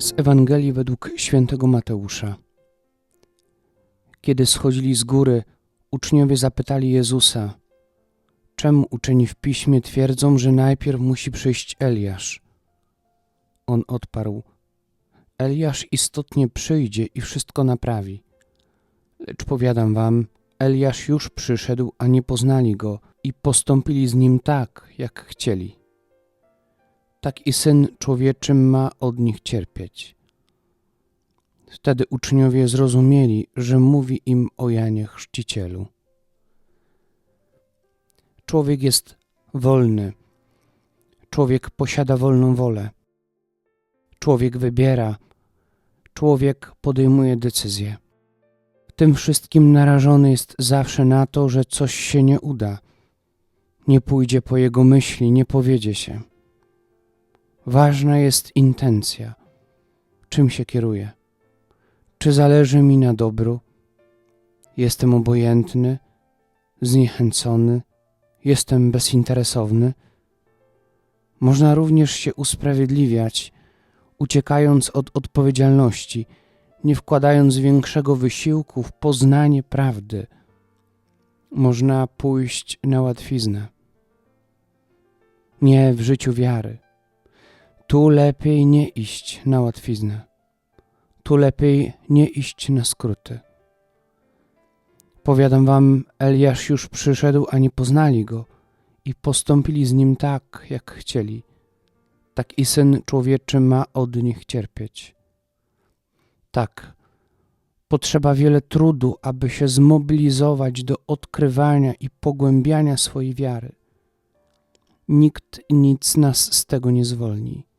Z Ewangelii według świętego Mateusza. Kiedy schodzili z góry, uczniowie zapytali Jezusa: Czemu uczeni w piśmie twierdzą, że najpierw musi przyjść Eliasz? On odparł: Eliasz istotnie przyjdzie i wszystko naprawi. Lecz powiadam wam, Eliasz już przyszedł, a nie poznali go i postąpili z nim tak, jak chcieli. Tak i syn człowieczy ma od nich cierpieć. Wtedy uczniowie zrozumieli, że mówi im o Janie Chrzcicielu. Człowiek jest wolny. Człowiek posiada wolną wolę. Człowiek wybiera. Człowiek podejmuje decyzje. Tym wszystkim narażony jest zawsze na to, że coś się nie uda. Nie pójdzie po jego myśli, nie powiedzie się. Ważna jest intencja. Czym się kieruję? Czy zależy mi na dobru? Jestem obojętny, zniechęcony, jestem bezinteresowny. Można również się usprawiedliwiać, uciekając od odpowiedzialności, nie wkładając większego wysiłku w poznanie prawdy. Można pójść na łatwiznę. Nie w życiu wiary. Tu lepiej nie iść na łatwiznę. Tu lepiej nie iść na skróty. Powiadam wam, Eliasz już przyszedł, a nie poznali go i postąpili z nim tak, jak chcieli. Tak i Syn Człowieczy ma od nich cierpieć. Tak, potrzeba wiele trudu, aby się zmobilizować do odkrywania i pogłębiania swojej wiary. Nikt nic nas z tego nie zwolni.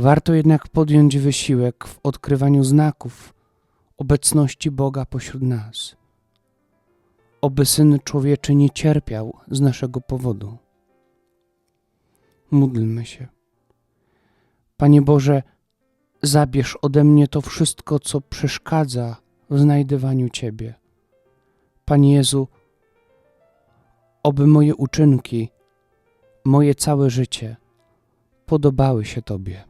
Warto jednak podjąć wysiłek w odkrywaniu znaków obecności Boga pośród nas. Oby Syn Człowieczy nie cierpiał z naszego powodu. Módlmy się. Panie Boże, zabierz ode mnie to wszystko, co przeszkadza w znajdywaniu Ciebie. Panie Jezu, oby moje uczynki, moje całe życie podobały się Tobie.